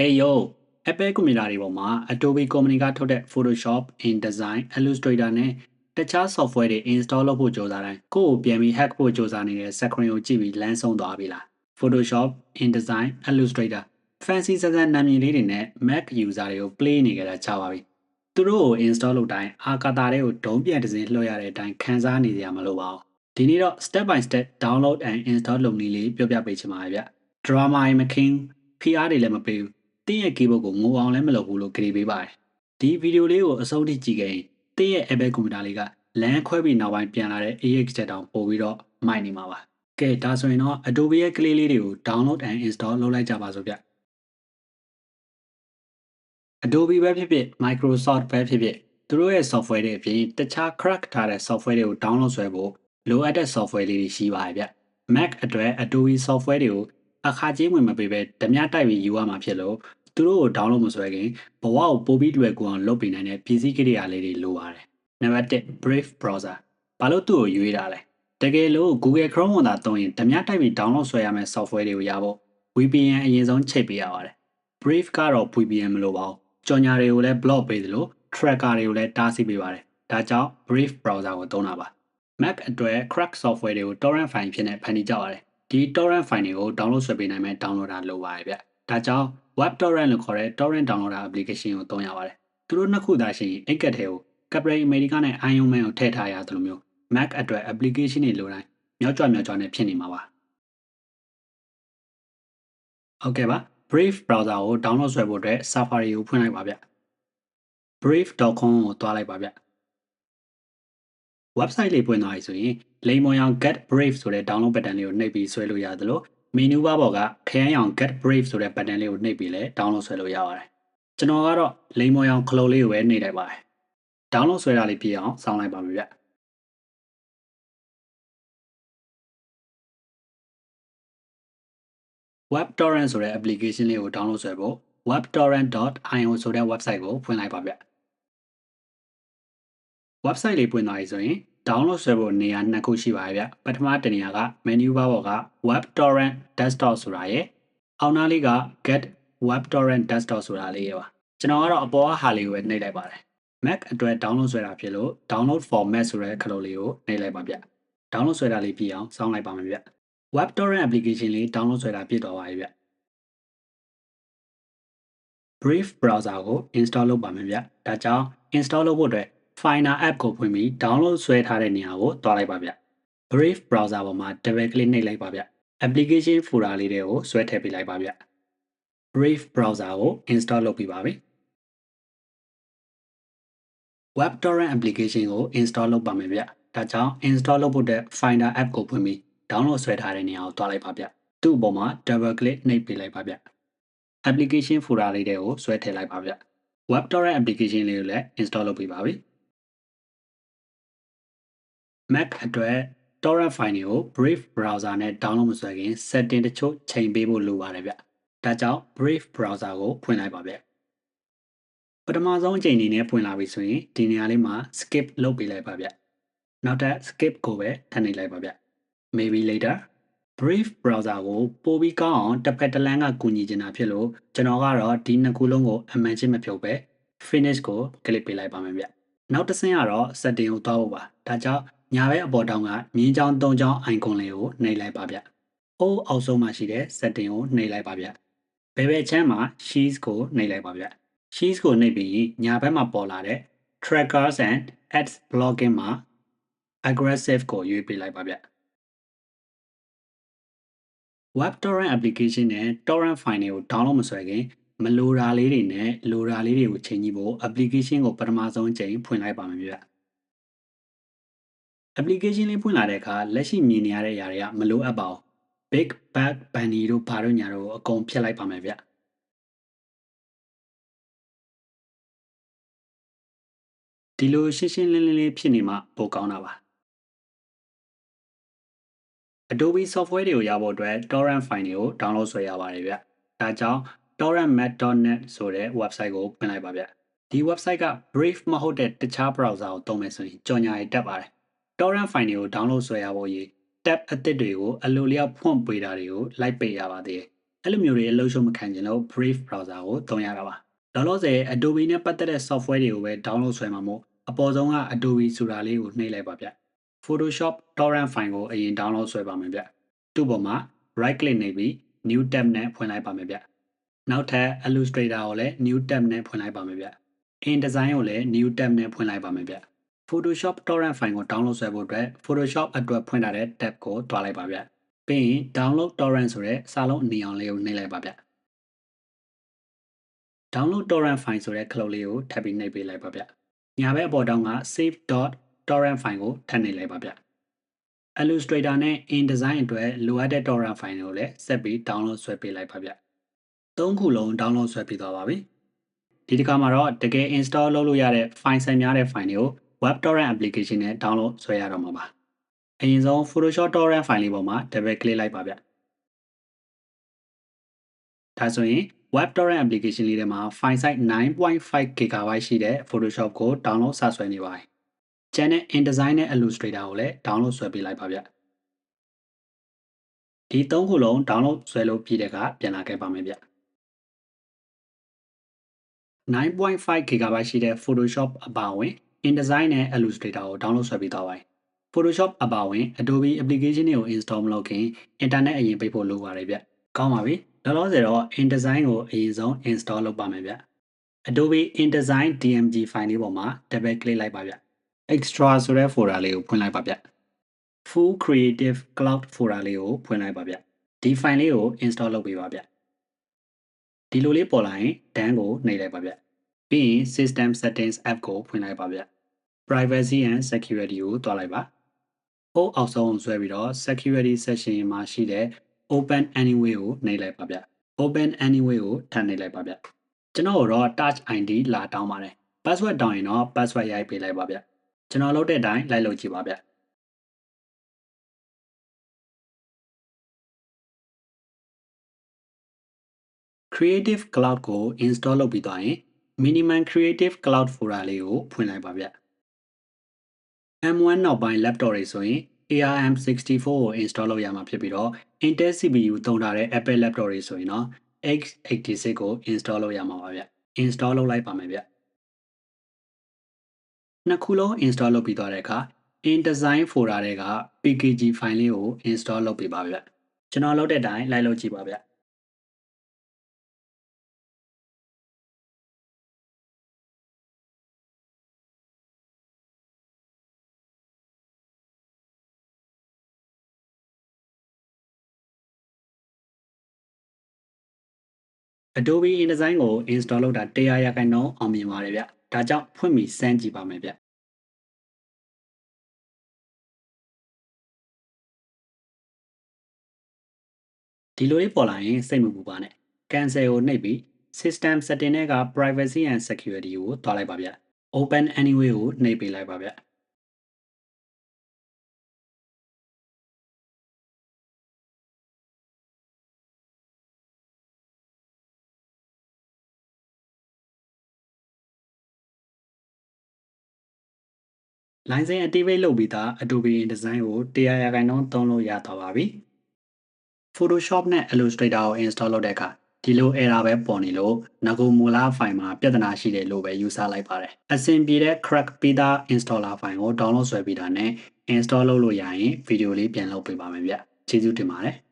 Hey yo Apple ကွန်ပျူတာတွေပေါ်မှာ Adobe ကုမ္ပဏီကထုတ်တဲ့ Photoshop, InDesign, Illustrator နဲ့တခြား software တွေ install လုပ်ဖို့ကြိုးစားတိုင်းကိုယ့်ကိုပြန်ပြီး hack ဖို့ကြိုးစားနေတဲ့ screen ကိုကြည့်ပြီးလမ်းဆုံးသွားပြီလား Photoshop, InDesign, Illustrator fancy စစနာမည်လေးတွေနဲ့ Mac user တွေကို play နေကြတာကြာပါပြီသူတို့ကို install လုပ်တိုင်းအာကာတာတွေကိုဒုံးပြန်တစ်စင်းလွှတ်ရတဲ့အတိုင်းခံစားနေကြရမလို့ပါဘူးဒီနေ့တော့ step by step download and install လုပ်နည်းလေးပြောပြပေးချင်ပါတယ်ဗျ drama မခင်း PR တွေလည်းမပေးဘူး တင်းရဲ့ keyboard ကိုငိုအောင်လည်းမလုပ်ဘူးလို့ကြေပေးပါတယ်ဒီဗီဒီယိုလေးကိုအဆုံးထိကြည့်ခဲ့ရင်တင်းရဲ့ Apple ကွန်ပျူတာလေးကလမ်းခွဲပြီးနောက်ပိုင်းပြန်လာတဲ့ AX တက်တောင်ပို့ပြီးတော့မိုက်နေမှာပါကဲဒါဆိုရင်တော့ Adobe ရဲ့ကလေးလေးတွေကို download and install လုပ်လိုက်ကြပါစို့ဗျ Adobe ပဲဖြစ်ဖြစ် Microsoft ပဲဖြစ်ဖြစ်သူတို့ရဲ့ software တွေအပြင်တခြား crack ထားတဲ့ software တွေကို download ဆွဲဖို့လိုအပ်တဲ့ software လေးတွေရှိပါတယ်ဗျ Mac အတွက် Adobe software တွေကိုအခါချင်းဝင်မပေးပဲဓမြတိုက်ပြီးယူရမှာဖြစ်လို့ သူတို့ကို download မဆွဲခင်ဘဝကိုပိုပြီးလွယ်ကူအောင်လုပ်ပေးနိုင်တဲ့ပစ္စည်းကိရိယာလေးတွေလိုပါတယ်။နံပါတ်1 Brave browser ဘာလို့သူ့ကိုရွေးတာလဲ။တကယ်လို့ Google Chrome ဝန်သာသုံးရင်ဓမြတိုက်ပြီး download ဆွဲရမယ့် software တွေကိုရဖို့ VPN အရင်ဆုံးချိတ်ပေးရပါတယ်။ Brave ကတော့ VPN မလိုပါဘူး။ကြော်ညာတွေကိုလည်း block ပေးသလို tracker တွေကိုလည်းတားဆီးပေးပါတယ်။ဒါကြောင့် Brave browser ကိုသုံးတာပါ။ Mac အတွက် crack software တွေကို torrent file ဖြစ်နေဖန်တီးကြပါတယ်ဒီ torrent file တွေကို download ဆွဲပေးနိုင်မဲ့ downloader လိုပါတယ်ဗျ။ဒါကြောင့် web torrent လို့ခေါ်တဲ့ torrent downloader application ကိုသုံးရပါတယ်။သူတို့နှစ်ခုသာရှိရင်အိတ်ကက်ထဲကို Capri America နဲ့ Iron Man ကိုထည့်ထားရသလိုမျိုး Mac အတွက် application တွေလိုတိုင်းမြောက်ကြွမြောက်ကြွနဲ့ဖြစ်နေမှာပါ။ဟုတ်ကဲ့ပါ Brave browser ကို download ဆွဲဖို့အတွက် Safari ကိုဖွင့်လိုက်ပါဗျ။ brave.com ကိုတွားလိုက်ပါဗျ။ website လေးပွင့်သွားပြီဆိုရင်လိမ်မော်ရောင် get brave ဆိုတဲ့ download button လေးကိုနှိပ်ပြီးဆွဲလို့ရသလို menu bar ပေါ်ကခရမ်းရောင် get brave ဆိုတဲ့ button လေးကိုနှိပ်ပြီးလည်း download ဆွဲလို့ရပါတယ်ကျွန်တော်ကတော့လိမ်မော်ရောင်ခလုတ်လေးကိုပဲနှိပ်လိုက်ပါတယ် download ဆွဲတာလေးပြည့်အောင်စောင့်လိုက်ပါမယ်ဗျ WebTorrent ဆိုတဲ့ application လေးကို download ဆွဲဖို့ webtorrent.io ဆိုတဲ့ website ကိုဖွင့်လိုက်ပါဗျ website လေးပွင့်သွားပြီဆိုရင် download ဆွဲဖို့နေရာနှစ်ခုရှိပါတယ်ဗျပထမတစ်နေရာက menu bar ပေါ်က web torrent desktop ဆိုတာရယ်အောက်နားလေးက get web torrent desktop ဆိုတာလေးရယ်ပါကျွန်တော်ကတော့အပေါ်ကဟာလေးကိုပဲနှိပ်လိုက်ပါတယ် Mac အတွက် download ဆွဲတာဖြစ်လို့ download for Mac ဆိုတဲ့ခလုတ်လေးကိုနှိပ်လိုက်ပါဗျ download ဆွဲတာလေးပြီးအောင်စောင့်လိုက်ပါမယ်ဗျ web torrent application လေး download ဆွဲတာပြည့်သွားပါပြီဗျ Brave browser ကို install လုပ်ပါမယ်ဗျဒါကြောင့် install လုပ်ဖို့အတွက် Finder app ကိုဖွင့်ပြီး download ဆွဲထားတဲ့နေရာကိုတွားလိုက်ပါဗျ Brave browser ပေါ်မှာ double click နှိပ်လိုက်ပါဗျ application folder လေးတွေကိုဆွဲထည့်ပေးလိုက်ပါဗျ Brave browser ကို install လုပ်ပြီးပါပြီ Web torrent application ကို install လုပ်ပါမယ်ဗျဒါကြောင့် install လုပ်ဖို့တဲ့ Finder app ကိုဖွင့်ပြီး download ဆွဲထားတဲ့နေရာကိုတွားလိုက်ပါဗျသူ့အပေါ်မှာ double click နှိပ်ပေးလိုက်ပါဗျ application folder လေးတွေကိုဆွဲထည့်လိုက်ပါဗျ Web torrent application လေးကိုလည်း install လုပ်ပြီးပါပြီ Mac အတွက် torrent file တွေကို Brave browser နဲ့ download မဆွဲခင် setting တချို့ချိန်ပေးဖို့လိုပါတယ်ဗျ။ဒါကြောင့် Brave browser ကိုဖွင့်လိုက်ပါဗျ။ပထမဆုံးအချိန်အနေနဲ့ဖွင့်လာပြီဆိုရင်ဒီနေရာလေးမှာ skip လုပ်ပေးလိုက်ပါဗျ။နောက်ထပ် skip ကိုပဲထပ်နေလိုက်ပါဗျ။ Maybe later Brave browser ကိုပိုပြီးကောင်းအောင်တစ်ဖက်တစ်လမ်းကကူညီချင်တာဖြစ်လို့ကျွန်တော်ကတော့ဒီနှစ်ခုလုံးကိုအမှန်ချင်းမဖြုတ်ပဲ finish ကို click ပေးလိုက်ပါမယ်ဗျ။နောက်တစ်ဆင့်ကတော့ setting ကိုတောက်ဖို့ပါ။ဒါကြောင့် ညာဘက်အပေါ်တောင်ကမြင်းချောင်း၃ချောင်း icon လေးကိုနှိပ်လိုက်ပါဗျ။အိုးအောက်ဆုံးမှာရှိတဲ့ setting ကိုနှိပ်လိုက်ပါဗျ။ဘယ်ဘက်ချမ်းမှာ sheets ကိုနှိပ်လိုက်ပါဗျ။ sheets ကိုနှိပ်ပြီးညာဘက်မှာပေါ်လာတဲ့ trackers and ads blocking မှာ aggressive ကိုရွေးပေးလိုက်ပါဗျ။ web torrent application နဲ့ torrent file တွေကို download မဆွဲခင်မလိုတာလေးတွေနဲ့လိုတာလေးတွေကိုချိန်ကြည့်ဖို့ application ကိုပထမဆုံးချိန်ဖွင့်လိုက်ပါမယ်ဗျ။ application လေးဖွင့်လာတဲ့အခါလက်ရှိမြင်နေရတဲ့အရာတွေကမလိုအပ်ပါဘူး big bag bunny တို့ဘာတို့ညာတို့အကုန်ဖြတ်လိုက်ပါမယ်ဗျဒီလိုရှင်းရှင်းလင်းလင်းလေးဖြစ်နေမှပိုကောင်းတာပါ Adobe software တွေကိုရဖို့အတွက် torrent file တွေကို download ဆွဲရပါတယ်ဗျဒါကြောင့် torrentmat.net ဆိုတဲ့ website ကိုဖွင့်လိုက်ပါဗျဒီ website က Brave မဟုတ်တဲ့တခြား browser ကိုသုံးမယ်ဆိုရင်ကြော်ညာရတက်ပါတယ် torrent file တွေကို download ဆွဲရဖို့ရေး tab အသစ်တွေကိုအလိုလျောက်ဖွင့်ပေးတာတွေကိုလိုက်ပေးရပါသေးတယ်အဲ့လိုမျိုးတွေအလုပ်ရှုံးမခံချင်လို့ Brave browser ကိုသုံးရတာပါလောလောဆယ် Adobe နဲ့ပတ်သက်တဲ့ software တွေကိုပဲ download ဆွဲမှာမို့အပေါ်ဆုံးက Adobe ဆိုတာလေးကိုနှိပ်လိုက်ပါဗျ Photoshop torrent file ကိုအရင် download ဆွဲပါမယ်ဗျသူ့ပေါ်မှာ right click နှိပ်ပြီး new tab နဲ့ဖွင့်လိုက်ပါမယ်ဗျနောက်ထပ် Illustrator ကိုလည်း new tab နဲ့ဖွင့်လိုက်ပါမယ်ဗျ InDesign ကိုလည်း new tab နဲ့ဖွင့်လိုက်ပါမယ်ဗျ Photoshop torrent file ကို download ဆွဲဖို့အတွက် Photoshop အတွက်ဖွင့်ထားတဲ့ tab ကိုတွားလိုက်ပါဗျပြီးရင် download torrent ဆိုတဲ့စာလုံးအနီအောင်လေးကိုနှိပ်လိုက်ပါဗျ download torrent file ဆိုတဲ့ခလုတ်လေးကိုထပ်ပြီးနှိပ်ပေးလိုက်ပါဗျညာဘက်အပေါ်တောင်းက save.torrent file ကိုထပ်နှိပ်လိုက်ပါဗျ Illustrator နဲ့ InDesign အတွက်လိုအပ်တဲ့ torrent file တွေကိုလည်းဆက်ပြီး download ဆွဲပေးလိုက်ပါဗျသုံးခုလုံး download ဆွဲပြီးသွားပါပြီဒီတစ်ခါမှာတော့တကယ် install လုပ်လို့ရတဲ့ file ဆိုင်များတဲ့ file တွေကို web torrent application နဲ့ download ဆွဲရတော့မှာပါအရင်ဆုံး Photoshop torrent file လေးပေါ်မှာ double click လိုက်ပါဗျဒါဆိုရင် web torrent application လေးထဲမှာ file size 9.5 GB ရှိတဲ့ Photoshop ကို download ဆဆွဲနေပါတယ်။ကျန်တဲ့ InDesign နဲ့ Illustrator ကိုလည်း download ဆွဲပေးလိုက်ပါဗျ။ဒီသုံးခုလုံး download ဆွဲလို့ပြီးတဲ့အခါပြန်လာခဲ့ပါမယ်ဗျ။9.5 GB ရှိတဲ့ Photoshop အပါအဝင် InDesign နဲ့ Illustrator ကို download ဆွဲပြီးသွားပါတယ်။ Photoshop အပါအဝင် Adobe application တွေကို install မလုပ်ခင် internet အရင်ပိတ်ဖို့လိုပါတယ်ဗျ။ကောင်းပါပြီ။လောလောဆယ်တော့ InDesign ကိုအရင်ဆုံး install လုပ်ပါမယ်ဗျ Adobe InDesign DMG file လေးပေါ်မှာ double click လိုက်ပါဗျ Extra ဆိုတဲ့ folder လေးကိုဖွင့်လိုက်ပါဗျ Full Creative Cloud folder လေးကိုဖွင့်လိုက်ပါဗျဒီ file လေးကို install လုပ်ပေးပါဗျဒီလိုလေးပေါ်လာရင် done ကိုနှိပ်လိုက်ပါဗျပြီးရင် System Settings app ကိုဖွင့်လိုက်ပါဗျ Privacy and Security ကိုတွားလိုက်ပါဟိုးအောက်ဆုံးဆွဲပြီးတော့ Security Section မှာရှိတဲ့ open anyway ကိုနှိပ်လိုက်ပါဗျ open anyway ကိုထပ်နှိပ်လိုက်ပါဗျကျွန်တော်တော့ touch id လာတောင်းပါတယ် password တောင်းရင်တော့ password ရိုက်ပေးလိုက်ပါဗျကျွန်တော်လုပ်တဲ့အတိုင်းလိုက်လုပ်ကြည့်ပါဗျ Creative Cloud ကို install လုပ်ပြီးသွားရင် Minimum Creative Cloud folder လေးကိုဖွင့်လိုက်ပါဗျ M1 နောက်ပိုင်း laptop တွေဆိုရင် ARM64 ကို install လုပ်ရမှာဖြစ်ပြီးတော့ Intel CPU သုံးထားတဲ့ Apple laptop တွေဆိုရင်တော့ x86 ကို install လုပ်ရမှာပါဗျ install လုပ်လိုက်ပါမယ်ဗျနှစ်ခုလုံး install လုပ်ပြီးသွားတဲ့အခါ InDesign folder တွေက pkg file လေးကို install လုပ်ပေးပါဗျကျွန်တော်လုပ်တဲ့အတိုင်းလိုက်လုပ်ကြည့်ပါဗျ Adobe InDesign ကို install လုပ်တာ100ရာခိုင်နှုန်းအောင်မြင်ပါတယ်ဗျ။ဒါကြောင့်ဖွင့်ပြီးစမ်းကြည့်ပါမယ်ဗျ။ဒီလိုလေးပေါ်လာရင်စိတ်မပူပါနဲ့။ cancel ကိုနှိပ်ပြီး system setting တွေက privacy and security ကိုတွားလိုက်ပါဗျ။ open anyway ကိုနှိပ်ပေးလိုက်ပါဗျ။ license activate လုပ်ပြီးသား Adobe InDesign ကို100ရာခိုင်နှုန်းသုံးလို့ရသွားပါပြီ။ Photoshop နဲ့ Illustrator ကို install လုပ်တဲ့အခါဒီလို error ပဲပေါ်နေလို့ငကူမူလ file မှာပြဿနာရှိတယ်လို့ပဲယူဆလိုက်ပါတယ်။အဆင်ပြေတဲ့ crack ပြီးသား installer file ကို download ဆွဲပြီးတာနဲ့ install လုပ်လို့ရရင်ဗီဒီယိုလေးပြန်လုပ်ပေးပါမယ်ဗျ။ကျေးဇူးတင်ပါတယ်။